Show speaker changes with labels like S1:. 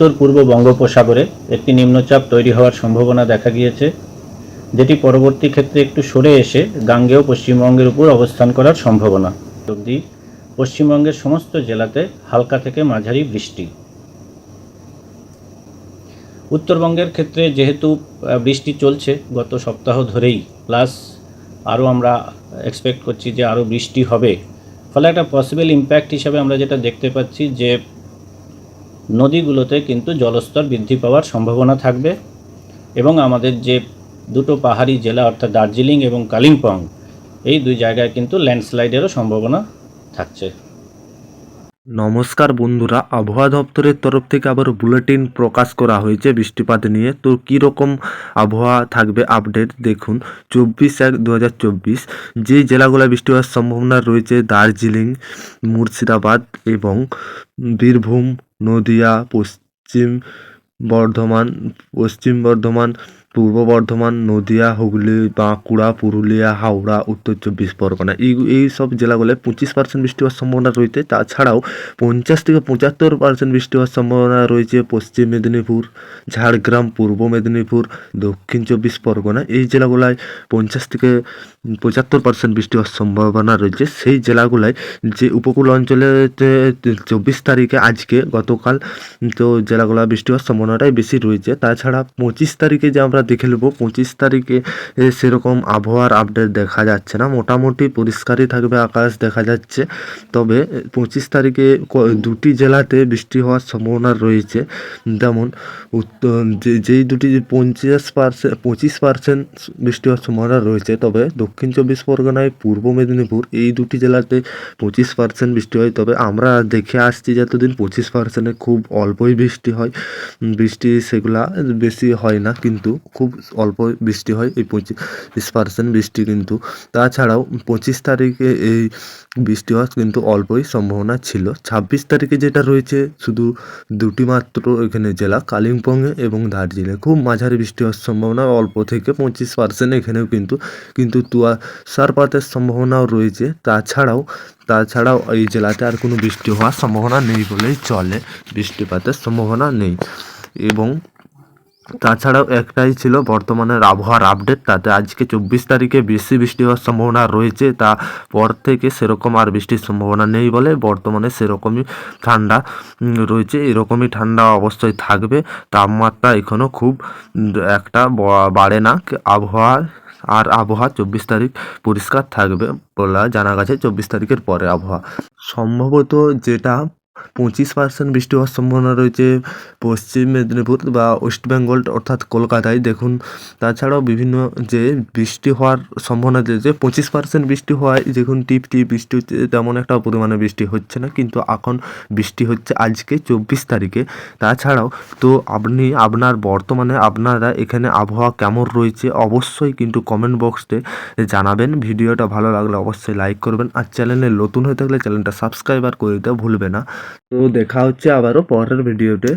S1: উত্তর পূর্ব বঙ্গোপসাগরে একটি নিম্নচাপ তৈরি হওয়ার সম্ভাবনা দেখা গিয়েছে, যেটি পরবর্তী ক্ষেত্রে একটু সরে এসে গাঙ্গেয় পশ্চিমবঙ্গের উপর অবস্থান করার সম্ভাবনা। অবধি পশ্চিমবঙ্গের সমস্ত জেলাতে হালকা থেকে মাঝারি বৃষ্টি। উত্তরবঙ্গের ক্ষেত্রে যেহেতু বৃষ্টি চলছে গত সপ্তাহ ধরেই, প্লাস আরও আমরা এক্সপেক্ট করছি যে আরও বৃষ্টি হবে, ফলে একটা পসিবল ইম্প্যাক্ট হিসাবে আমরা যেটা দেখতে পাচ্ছি যে নদীগুলোতে কিন্তু জলস্তর বৃদ্ধি পাওয়ার সম্ভাবনা থাকবে এবং আমাদের যে দুটো পাহাড়ি জেলা, অর্থাৎ দার্জিলিং এবং কালিম্পং, এই দুই জায়গায় কিন্তু ল্যান্ডস্লাইডেরও সম্ভাবনা থাকছে।
S2: নমস্কার বন্ধুরা, আবহাওয়া দপ্তরের তরফ থেকে আবার বুলেটিন প্রকাশ করা হয়েছে বৃষ্টিপাত নিয়ে। তো কীরকম আবহাওয়া থাকবে আপডেট দেখুন। চব্বিশ এক দু যে জেলাগুলো বৃষ্টি হওয়ার সম্ভাবনা রয়েছে, দার্জিলিং, মুর্শিদাবাদ এবং বীরভূম নদিয়া পশ্চিম বর্ধমান পশ্চিম বর্ধমান পূর্ব বর্ধমান, নদিয়া, হুগলি, বাঁকুড়া, পুরুলিয়া, হাওড়া, উত্তর চব্বিশ পরগনা। এই এই সব জেলাগুলোয় পঁচিশ পার্সেন্ট বৃষ্টি হওয়ার সম্ভাবনা রয়েছে। তাছাড়াও পঞ্চাশ থেকে পঁচাত্তর পার্সেন্ট বৃষ্টি হওয়ার সম্ভাবনা রয়েছে পশ্চিম মেদিনীপুর, ঝাড়গ্রাম, পূর্ব মেদিনীপুর, দক্ষিণ চব্বিশ পরগনা। এই জেলাগুলায় পঞ্চাশ থেকে পঁচাত্তর পার্সেন্ট বৃষ্টি হওয়ার সম্ভাবনা রয়েছে। সেই জেলাগুলায় যে উপকূল অঞ্চলে চব্বিশ তারিখে আজকে গতকাল তো জেলাগুলো বৃষ্টি হওয়ার সম্ভাবনাটাই বেশি রয়েছে। তাছাড়া পঁচিশ তারিখে যে আমরা দেখে নেব পঁচিশ তারিখে সেরকম আবহাওয়ার আপডেট দেখা যাচ্ছে না। মোটামুটি পরিষ্কারই থাকবে আকাশ দেখা যাচ্ছে। তবে পঁচিশ তারিখে দুটি জেলাতে বৃষ্টি হওয়ার সম্ভাবনা রয়েছে। যেমন, উত্তর যেই দুটি পঞ্চাশ পার্সেন্ট পঁচিশ পার্সেন্ট বৃষ্টি হওয়ার সম্ভাবনা রয়েছে, তবে দক্ষিণ চব্বিশ পরগনায়, পূর্ব মেদিনীপুর এই দুটি জেলাতে পঁচিশ পার্সেন্ট বৃষ্টি হয়। তবে আমরা দেখে আসছি যে এতদিন পঁচিশ পার্সেন্টে খুব অল্পই বৃষ্টি হয়। বৃষ্টি সেগুলা বেশি হয় না, কিন্তু খুব অল্প বৃষ্টি হয়, এই পঁচিশ পার্সেন্ট বৃষ্টি কিন্তু। তাছাড়াও পঁচিশ তারিখে এই বৃষ্টি হওয়ার কিন্তু অল্পই সম্ভাবনা ছিল। ছাব্বিশ তারিখে যেটা রয়েছে, শুধু দুটি মাত্র এখানে জেলা, কালিম্পংয়ে এবং দার্জিলিংয়ে। খুব মাঝারি বৃষ্টি হওয়ার সম্ভাবনা, অল্প থেকে পঁচিশ পার্সেন্ট এখানেও কিন্তু কিন্তু তুয়াশারপাতের সম্ভাবনাও রয়েছে। তাছাড়াও তাছাড়াও এই জেলাতে আর কোনো বৃষ্টি হওয়ার সম্ভাবনা নেই বলেই চলে। বৃষ্টিপাতের সম্ভাবনা নেই। এবং তাছাড়াও একটাই ছিল বর্তমানের আবহাওয়ার আপডেট তাতে আজকে চব্বিশ তারিখে বেশি বৃষ্টি হওয়ার সম্ভাবনা রয়েছে, তা পর থেকে সেরকম আর বৃষ্টির সম্ভাবনা নেই বলে বর্তমানে সেরকমই ঠান্ডা রয়েছে, এরকমই ঠান্ডা অবস্থায় থাকবে, তাপমাত্রা এখনও খুব একটা বাড়ে না আবহাওয়ার আর আবহাওয়া চব্বিশ তারিখ পরিষ্কার থাকবে বলা জানা গেছে, চব্বিশ তারিখের পরে আবহাওয়া। সম্ভবত যেটা পঁচিশ পার্সেন্ট বৃষ্টি হওয়ার সম্ভাবনা রয়েছে পশ্চিম মেদিনীপুর বা ওয়েস্ট বেঙ্গল অর্থাৎ কলকাতায়, দেখুন। তাছাড়াও বিভিন্ন যে বৃষ্টি হওয়ার সম্ভাবনা রয়েছে, পঁচিশ পার্সেন্ট বৃষ্টি হওয়ায় দেখুন, টিপ টিপ বৃষ্টি হচ্ছে, তেমন একটা পরিমাণে বৃষ্টি হচ্ছে না, কিন্তু এখন বৃষ্টি হচ্ছে আজকে চব্বিশ তারিখে। তাছাড়াও তো আপনি, আপনার বর্তমানে আপনারা এখানে আবহাওয়া কেমন রয়েছে অবশ্যই কিন্তু কমেন্ট বক্সে জানাবেন। ভিডিওটা ভালো লাগলে অবশ্যই লাইক করবেন। আর চ্যানেলে নতুন হয়ে থাকলে চ্যানেলটা সাবস্ক্রাইবার করে দিতে ভুলবে না। তো দেখা হচ্ছে আবারও পরের ভিডিওতে